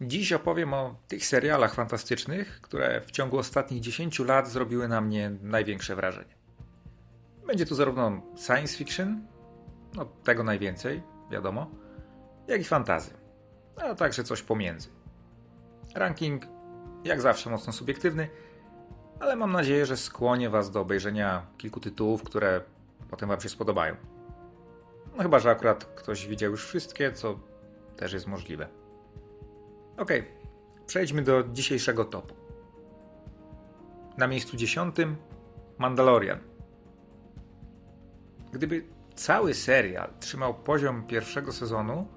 Dziś opowiem o tych serialach fantastycznych, które w ciągu ostatnich 10 lat zrobiły na mnie największe wrażenie. Będzie tu zarówno science fiction, no tego najwięcej, wiadomo, jak i fantazy, a także coś pomiędzy. Ranking, jak zawsze, mocno subiektywny, ale mam nadzieję, że skłonię Was do obejrzenia kilku tytułów, które potem Wam się spodobają. No chyba, że akurat ktoś widział już wszystkie, co też jest możliwe. Ok, przejdźmy do dzisiejszego topu. Na miejscu dziesiątym Mandalorian. Gdyby cały serial trzymał poziom pierwszego sezonu,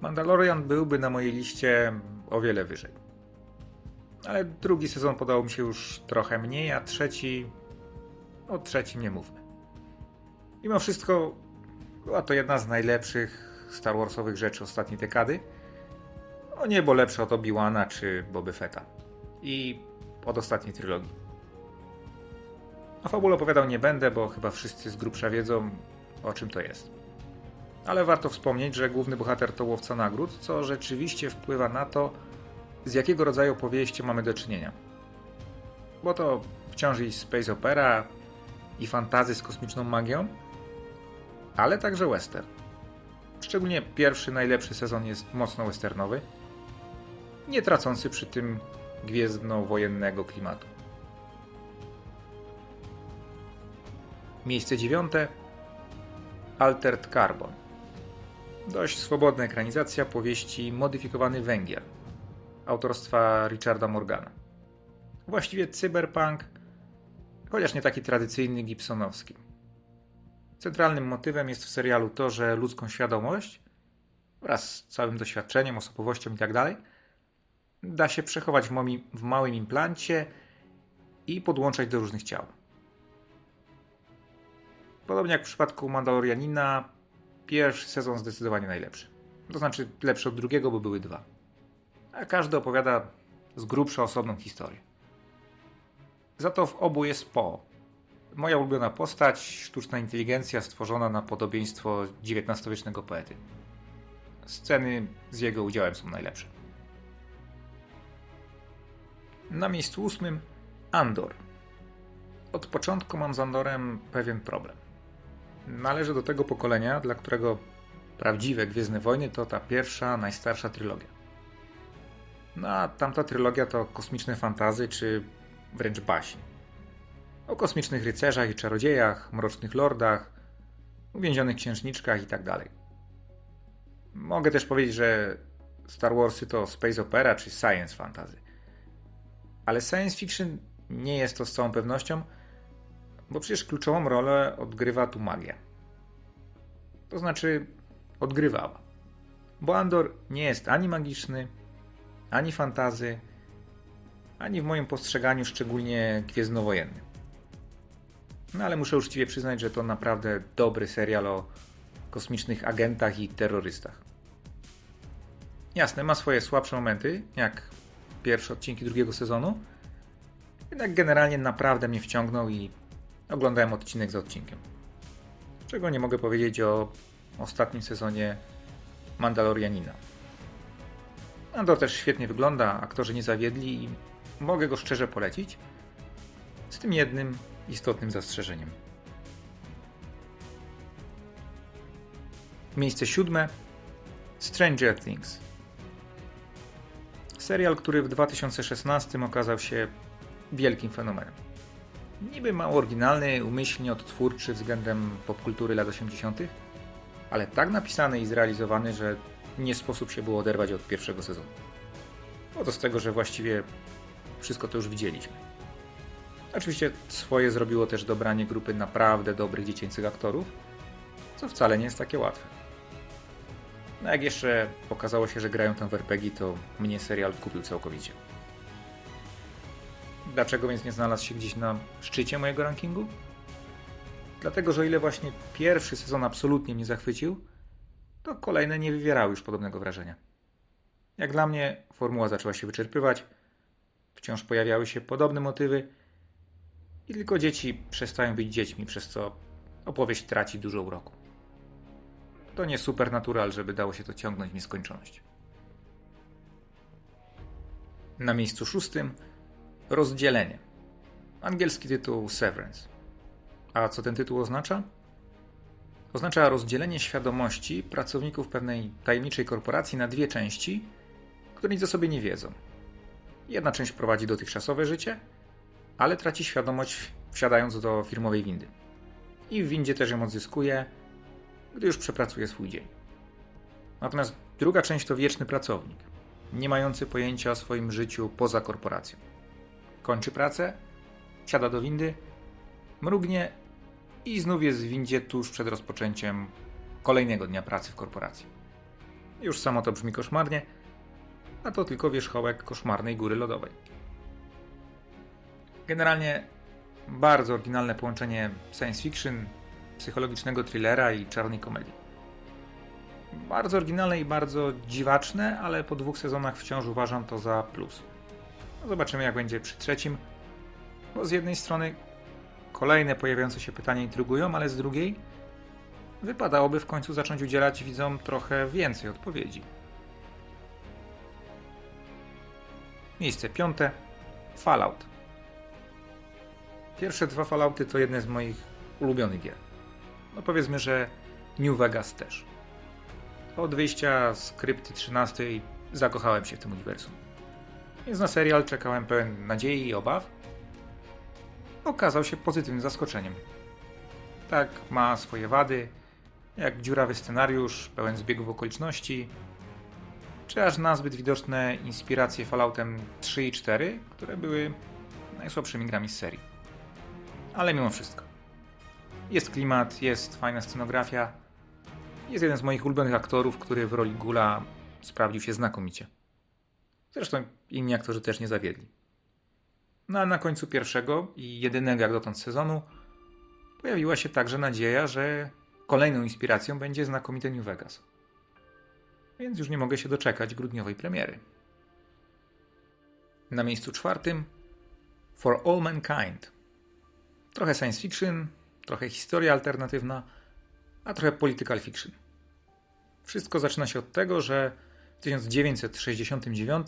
Mandalorian byłby na mojej liście o wiele wyżej. Ale drugi sezon podał mi się już trochę mniej, a trzeci. O trzecim nie mówmy. Mimo wszystko była to jedna z najlepszych Star Warsowych rzeczy ostatniej dekady o niebo lepsze od Obi-Wana czy Boby Fetta. I od ostatniej trylogii. O fabule opowiadał nie będę, bo chyba wszyscy z grubsza wiedzą, o czym to jest. Ale warto wspomnieć, że główny bohater to łowca nagród, co rzeczywiście wpływa na to, z jakiego rodzaju opowieści mamy do czynienia. Bo to wciąż i space opera, i fantazy z kosmiczną magią, ale także western. Szczególnie pierwszy, najlepszy sezon jest mocno westernowy, nie tracący przy tym gwiezdno-wojennego klimatu. Miejsce dziewiąte Altered Carbon. Dość swobodna ekranizacja powieści Modyfikowany Węgiel autorstwa Richarda Morgana. Właściwie cyberpunk, chociaż nie taki tradycyjny gibsonowski. Centralnym motywem jest w serialu to, że ludzką świadomość wraz z całym doświadczeniem, osobowością itd. Da się przechować w małym implancie i podłączać do różnych ciał. Podobnie jak w przypadku Mandalorianina, pierwszy sezon zdecydowanie najlepszy. To znaczy lepszy od drugiego, bo były dwa. A każdy opowiada z grubsza osobną historię. Za to w obu jest Po. Moja ulubiona postać, sztuczna inteligencja stworzona na podobieństwo XIX-wiecznego poety. Sceny z jego udziałem są najlepsze. Na miejscu ósmym Andor. Od początku mam z Andorem pewien problem. Należy do tego pokolenia, dla którego prawdziwe Gwiezdne Wojny to ta pierwsza, najstarsza trylogia. No a tamta trylogia to kosmiczne fantazy czy wręcz baśnie. O kosmicznych rycerzach i czarodziejach, mrocznych lordach, uwięzionych księżniczkach itd. Tak Mogę też powiedzieć, że Star Warsy to space opera czy science fantasy. Ale science fiction nie jest to z całą pewnością, bo przecież kluczową rolę odgrywa tu magia. To znaczy, odgrywała. Bo Andor nie jest ani magiczny, ani fantazy, ani w moim postrzeganiu szczególnie gwiezdnowojenny. No ale muszę uczciwie przyznać, że to naprawdę dobry serial o kosmicznych agentach i terrorystach. Jasne, ma swoje słabsze momenty, jak pierwsze odcinki drugiego sezonu. Jednak generalnie naprawdę mnie wciągnął i oglądałem odcinek za odcinkiem. Czego nie mogę powiedzieć o ostatnim sezonie Mandalorianina. Andor też świetnie wygląda, aktorzy nie zawiedli i mogę go szczerze polecić. Z tym jednym istotnym zastrzeżeniem. Miejsce siódme Stranger Things. Serial, który w 2016 okazał się wielkim fenomenem. Niby mało oryginalny, umyślnie odtwórczy względem popkultury lat 80., ale tak napisany i zrealizowany, że nie sposób się było oderwać od pierwszego sezonu. Oto z tego, że właściwie wszystko to już widzieliśmy. Oczywiście swoje zrobiło też dobranie grupy naprawdę dobrych dziecięcych aktorów, co wcale nie jest takie łatwe. No jak jeszcze okazało się, że grają tam w RPG, to mnie serial kupił całkowicie. Dlaczego więc nie znalazł się gdzieś na szczycie mojego rankingu? Dlatego, że o ile właśnie pierwszy sezon absolutnie mnie zachwycił, to kolejne nie wywierały już podobnego wrażenia. Jak dla mnie formuła zaczęła się wyczerpywać, wciąż pojawiały się podobne motywy i tylko dzieci przestają być dziećmi, przez co opowieść traci dużo uroku. To nie supernatural, żeby dało się to ciągnąć w nieskończoność. Na miejscu szóstym rozdzielenie. Angielski tytuł Severance. A co ten tytuł oznacza? Oznacza rozdzielenie świadomości pracowników pewnej tajemniczej korporacji na dwie części, które nic o sobie nie wiedzą. Jedna część prowadzi dotychczasowe życie, ale traci świadomość wsiadając do firmowej windy. I w windzie też ją odzyskuje, gdy już przepracuje swój dzień. Natomiast druga część to wieczny pracownik, nie mający pojęcia o swoim życiu poza korporacją. Kończy pracę, siada do windy, mrugnie i znów jest w windzie tuż przed rozpoczęciem kolejnego dnia pracy w korporacji. Już samo to brzmi koszmarnie, a to tylko wierzchołek koszmarnej góry lodowej. Generalnie bardzo oryginalne połączenie science fiction, psychologicznego thrillera i czarnej komedii. Bardzo oryginalne i bardzo dziwaczne, ale po dwóch sezonach wciąż uważam to za plus. Zobaczymy, jak będzie przy trzecim. Bo z jednej strony kolejne pojawiające się pytania intrygują, ale z drugiej wypadałoby w końcu zacząć udzielać widzom trochę więcej odpowiedzi. Miejsce piąte. Fallout. Pierwsze dwa Fallouty to jedne z moich ulubionych gier. No powiedzmy, że New Vegas też. Od wyjścia z Krypty 13 zakochałem się w tym uniwersum. Więc na serial czekałem pełen nadziei i obaw. Okazał się pozytywnym zaskoczeniem. Tak, ma swoje wady, jak dziurawy scenariusz, pełen zbiegów okoliczności, czy aż nazbyt widoczne inspiracje Falloutem 3 i 4, które były najsłabszymi grami z serii. Ale mimo wszystko. Jest klimat, jest fajna scenografia, jest jeden z moich ulubionych aktorów, który w roli Gula sprawdził się znakomicie. Zresztą inni aktorzy też nie zawiedli. No a na końcu pierwszego i jedynego jak dotąd sezonu pojawiła się także nadzieja, że kolejną inspiracją będzie znakomite New Vegas. Więc już nie mogę się doczekać grudniowej premiery. Na miejscu czwartym For All Mankind. Trochę science fiction, trochę historia alternatywna, a trochę political fiction. Wszystko zaczyna się od tego, że w 1969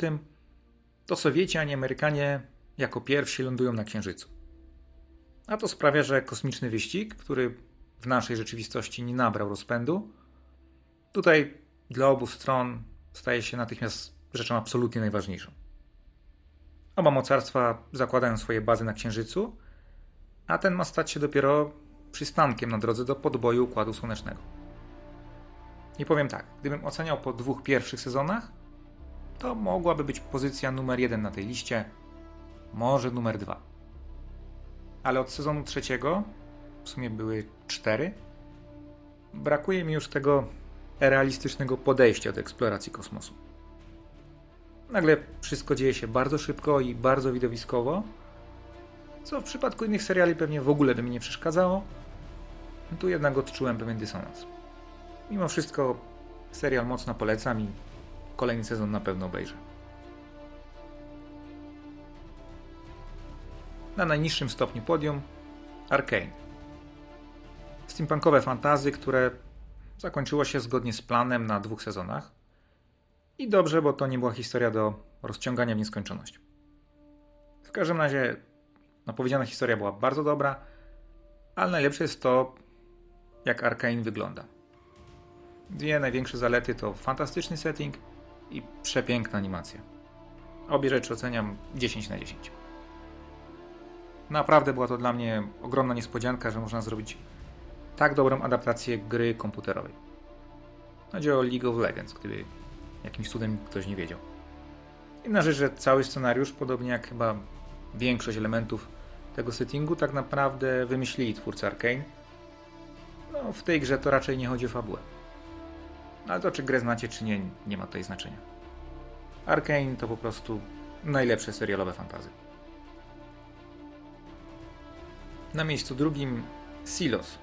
to Sowieci, a nie Amerykanie jako pierwsi lądują na Księżycu. A to sprawia, że kosmiczny wyścig, który w naszej rzeczywistości nie nabrał rozpędu, tutaj dla obu stron staje się natychmiast rzeczą absolutnie najważniejszą. Oba mocarstwa zakładają swoje bazy na Księżycu, a ten ma stać się dopiero przystankiem na drodze do podboju Układu Słonecznego. I powiem tak, gdybym oceniał po dwóch pierwszych sezonach, to mogłaby być pozycja numer jeden na tej liście, może numer dwa. Ale od sezonu trzeciego, w sumie były cztery, brakuje mi już tego realistycznego podejścia do eksploracji kosmosu. Nagle wszystko dzieje się bardzo szybko i bardzo widowiskowo, co w przypadku innych seriali pewnie w ogóle by mi nie przeszkadzało. Tu jednak odczułem pewien dysonans. Mimo wszystko serial mocno polecam i kolejny sezon na pewno obejrzę. Na najniższym stopniu podium Arkane. Steampunkowe fantazy, które zakończyło się zgodnie z planem na dwóch sezonach. I dobrze, bo to nie była historia do rozciągania w nieskończoność. W każdym razie opowiedziana historia była bardzo dobra, ale najlepsze jest to, jak Arkane wygląda. Dwie największe zalety to fantastyczny setting i przepiękna animacja. Obie rzeczy oceniam 10 na 10. Naprawdę była to dla mnie ogromna niespodzianka, że można zrobić tak dobrą adaptację gry komputerowej. Chodzi o League of Legends, gdyby jakimś cudem ktoś nie wiedział. Inna rzecz, że cały scenariusz, podobnie jak chyba większość elementów tego settingu, tak naprawdę wymyślili twórcy Arkane. No, w tej grze to raczej nie chodzi o fabułę. Ale to, czy grę znacie, czy nie, nie ma tutaj znaczenia. Arkane to po prostu najlepsze serialowe fantazy. Na miejscu drugim Silos.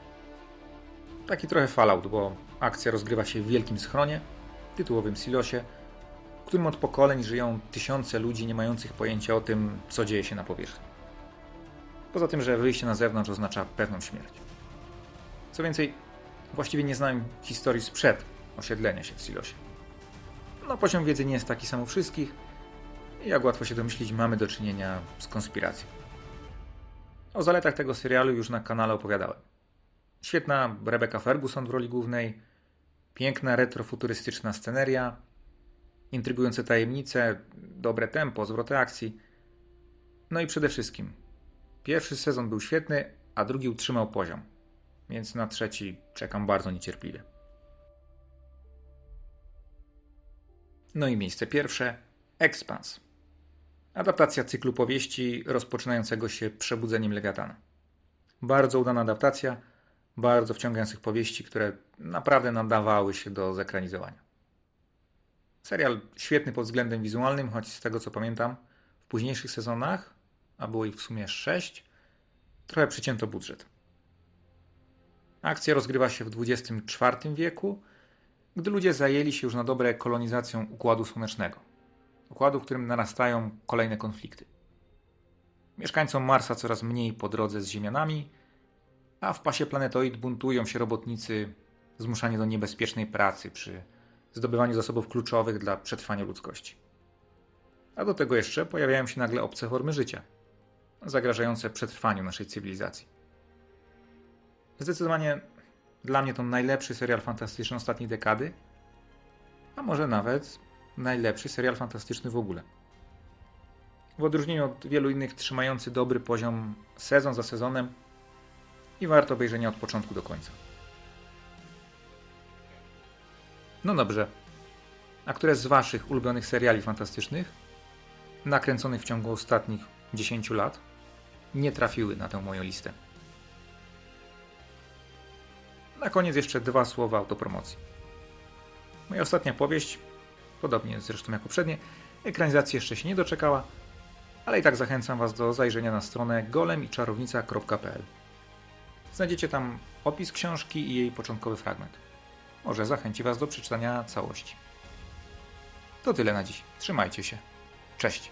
Taki trochę Fallout, bo akcja rozgrywa się w wielkim schronie, tytułowym silosie, którym od pokoleń żyją tysiące ludzi nie mających pojęcia o tym, co dzieje się na powierzchni. Poza tym, że wyjście na zewnątrz oznacza pewną śmierć. Co więcej, właściwie nie znałem historii sprzed osiedlenia się w silosie. No, poziom wiedzy nie jest taki sam u wszystkich I jak łatwo się domyślić, mamy do czynienia z konspiracją. O zaletach tego serialu już na kanale opowiadałem. Świetna Rebecca Ferguson w roli głównej, piękna retrofuturystyczna sceneria, intrygujące tajemnice, dobre tempo, zwroty akcji. No i przede wszystkim, pierwszy sezon był świetny, a drugi utrzymał poziom, więc na trzeci czekam bardzo niecierpliwie. No i miejsce pierwsze Expans. Adaptacja cyklu powieści rozpoczynającego się przebudzeniem Lewiatana. Bardzo udana adaptacja, bardzo wciągających powieści, które naprawdę nadawały się do zekranizowania. Serial świetny pod względem wizualnym, choć z tego co pamiętam, w późniejszych sezonach, a było ich w sumie sześć, trochę przycięto budżet. Akcja rozgrywa się w XXIV wieku, gdy ludzie zajęli się już na dobre kolonizacją Układu Słonecznego. Układu, w którym narastają kolejne konflikty. Mieszkańcom Marsa coraz mniej po drodze z Ziemianami, a w pasie planetoid buntują się robotnicy zmuszani do niebezpiecznej pracy przy zdobywaniu zasobów kluczowych dla przetrwania ludzkości. A do tego jeszcze pojawiają się nagle obce formy życia, zagrażające przetrwaniu naszej cywilizacji. Zdecydowanie dla mnie to najlepszy serial fantastyczny ostatniej dekady, a może nawet najlepszy serial fantastyczny w ogóle. W odróżnieniu od wielu innych trzymający dobry poziom sezon za sezonem i warto obejrzenia od początku do końca. No dobrze. A które z Waszych ulubionych seriali fantastycznych, nakręconych w ciągu ostatnich 10 lat, nie trafiły na tę moją listę? Na koniec jeszcze dwa słowa autopromocji. Moja ostatnia powieść, podobnie zresztą jak poprzednie, ekranizacji jeszcze się nie doczekała, ale i tak zachęcam Was do zajrzenia na stronę golemiczarownica.pl. Znajdziecie tam opis książki i jej początkowy fragment. Może zachęci Was do przeczytania całości. To tyle na dziś. Trzymajcie się. Cześć.